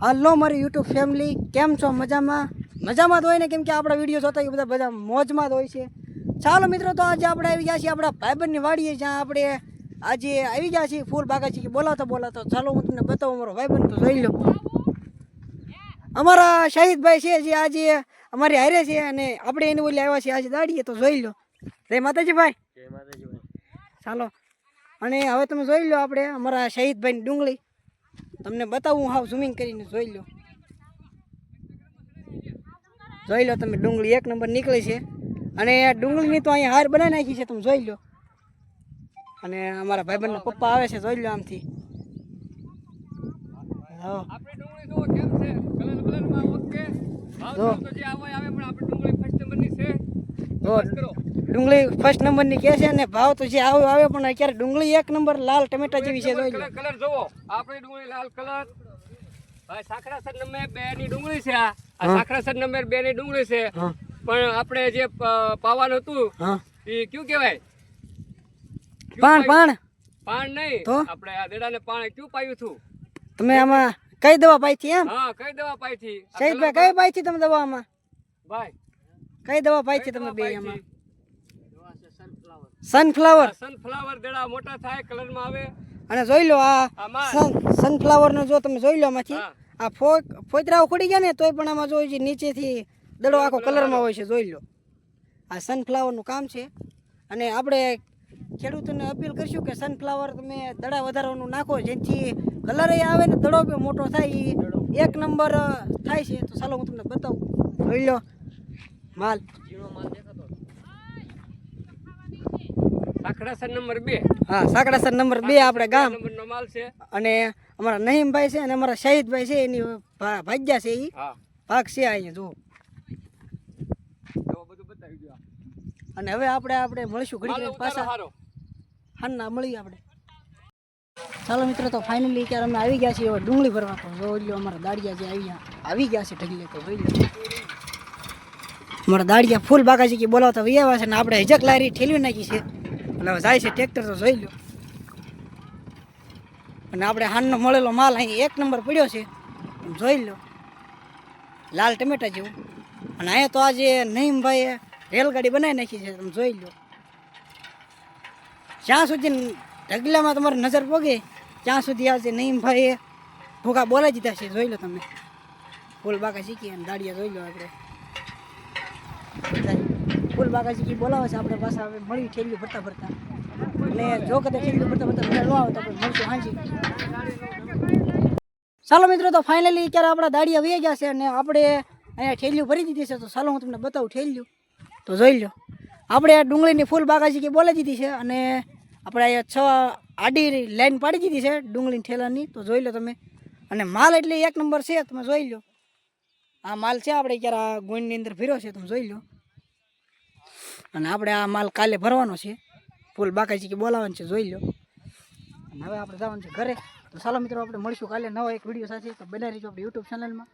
હાલો મારી YouTube family કેમ છો? મજામાં? મજામાં તો હોય ને? કેમ કે આપણા વીડિયો જોતા હોય બધા બધા મોજમાં જ હોય છે. ચાલો મિત્રો તો આજે આપણે આવી ગયા છીએ આપણા ભાઈબંધની વાડીએ જ્યાં આપણે આજે આવી ગયા છીએ. ફૂલ બાગાજી કે બોલાવતો બોલાવતો. ચાલો હું તમને બતાવું મારો ભાઈબંધ તો જોઈ લો. અમારા શહીદભાઈ છે જે આજે અમારી હારે છે અને આપણે એને ઓલી આવ્યા છીએ આજે દાડીએ તો જોઈ લો. રે માતાજી ભાઈ ચાલો. અને હવે તમે જોઈ લો આપણે અમારા શહીદભાઈની ડુંગળી. તમને બતાવું હાવ ઝૂમિંગ કરીને જોઈ લો જોઈ લો તમે ડુંગળી એક નંબર નીકળી છે. અને ડુંગળીની તો અહીંયા હાર બનાવી નાખી છે તમે જોઈ લો અને અમારા ભાઈબંધના પપ્પા આવે છે જોઈ લો આમથી. જો. ડુંગળી ફર્સ્ટ નંબરની ફર્સ્ટ નંબરની કે છે અને ભાવ તો જે આવે આવે પણ અત્યારે ડુંગળી એક નંબર લાલ ટમેટા જેવી છે જોઈ કલર જોવો આપણી ડુંગળી લાલ કલર આ સાખરાસર નંબર બે ની ડુંગળી છે આ. સાખરાસર નંબર બે ની ડુંગળી છે. પણ આપણે જે પાવાનું હતું એ કયું કહેવાય? પાણ પાણ પાણ નહીં. તો? આપણે આ દેડાને પાણ કયું પાયું હતું? તમે આમાં કઈ દવા પાઈ છે એમ? હા કઈ દવા પાઈ હતી આ શહીદભાઈ કઈ પાઈ છે તમે દવામાં ભાઈ. કઈ દવા પાઈ છે તમે બે હતી? સનફ્લાવર સનફ્લાવર દેડા મોટા થાય કલરમાં આવે. અને જોઈ લો આ આમાં સન સનફ્લાવરનો જો તમે જોઈ લો આમાંથી આ ફો ફોતરા ઉખડી ગયા ને તોય પણ આમાં જોઈ છે નીચેથી દડો આખો કલરમાં હોય છે જોઈ લો. આ સનફ્લાવરનું કામ છે. અને આપણે ખેડૂતોને અપીલ કરશું કે સનફ્લાવર તમે દડા વધારવાનું નાખો જેથી કલર આવે ને દડો બી મોટો થાય એ એક નંબર થાય છે. તો ચાલો હું તમને બતાવું. જોઈ લો. માલ સાખરાસર નંબર બે. હા સાકડાસર નંબર બે આપણે ગામ. માલ છે. અને અમારા નહીમભાઈ છે અને અમારા શહીદભાઈ છે એની ભાગ્યા છે એ ભાગ છે અહીંયા જુઓ. બધું અને હવે આપણે આપણે મળીશું ઘડી હાલો ઉતારો પાછા. હારો. હાલના મળીએ આપણે. ચાલો મિત્રો તો ફાઇનલી અત્યારે અમે આવી ગયા છીએ હવે ડુંગળી ભરવા તો જોઈ લો અમારા દાડિયા જે આવી આવી ગયા છે ઢગલે તો જોઈ લો અમારા દાડિયા ફૂલ બાગાજી કે બોલાવતા વૈયા છે ને આપણે હિજક લારી ઠેલવી નાખી છે. એટલે હવે જાય છે ટ્રેક્ટર તો જોઈ લો અને આપણે હાનનો મળેલો માલ અહીં એક નંબર પડ્યો છે જોઈ લો લાલ ટમેટા જેવું. અને અહીંયા તો આજે નહીમભાઈએ રેલગાડી બનાવી નાખી છે તમે જોઈ લો જ્યાં સુધી ઢગલામાં તમારી નજર પોગે, ત્યાં સુધી આજે નહીમભાઈએ ભૂખા બોલાવી દીધા છે, જોઈ લો તમે. ફૂલ બાકા શીખી અને દાડિયા જોઈ લો આપણે. ફૂલ બાગાજી બોલાવે છે, આપણે પાછા હવે મળી ઠેલ્યું ભરતા ભરતા અને જો કદાચ ઠેલ્યું ભરતા ભરતા ન આવે તો આપણે મળશું હાંજી. ચાલો મિત્રો, તો ફાઇનલી ક્યારે આપણા દાડિયા વહી ગયા છે અને આપણે અહીંયા ઠેલ્યું ભરી દીધી છે, તો ચાલો હું તમને બતાવું ઠેલ્યું તો જોઈ લો. આપણે આ ડુંગળીની ફૂલ બાગાજી કે બોલાવી દીધી છે અને આપણે અહીંયા છ આડી લાઈન પાડી દીધી છે ડુંગળીની ઠેલાની. તો જોઈ લો તમે. અને માલ એટલે એક નંબર છે, તમે જોઈ લો. આ માલ છે, આપણે ક્યારે આ ગોઈની અંદર ફેર્યો છે, તમે જોઈ લો. અને આપણે આ માલ કાલે ભરવાનો છે. ફૂલ બાગાજી કે બોલાવવાનું છે, જોઈ લો. અને હવે આપણે જવાનું છે ઘરે. તો ચાલો મિત્રો, આપણે મળીશું કાલે નવા એક વીડિયો સાથે. તો બનાવી રહીશું આપણે યુટ્યુબ ચેનલમાં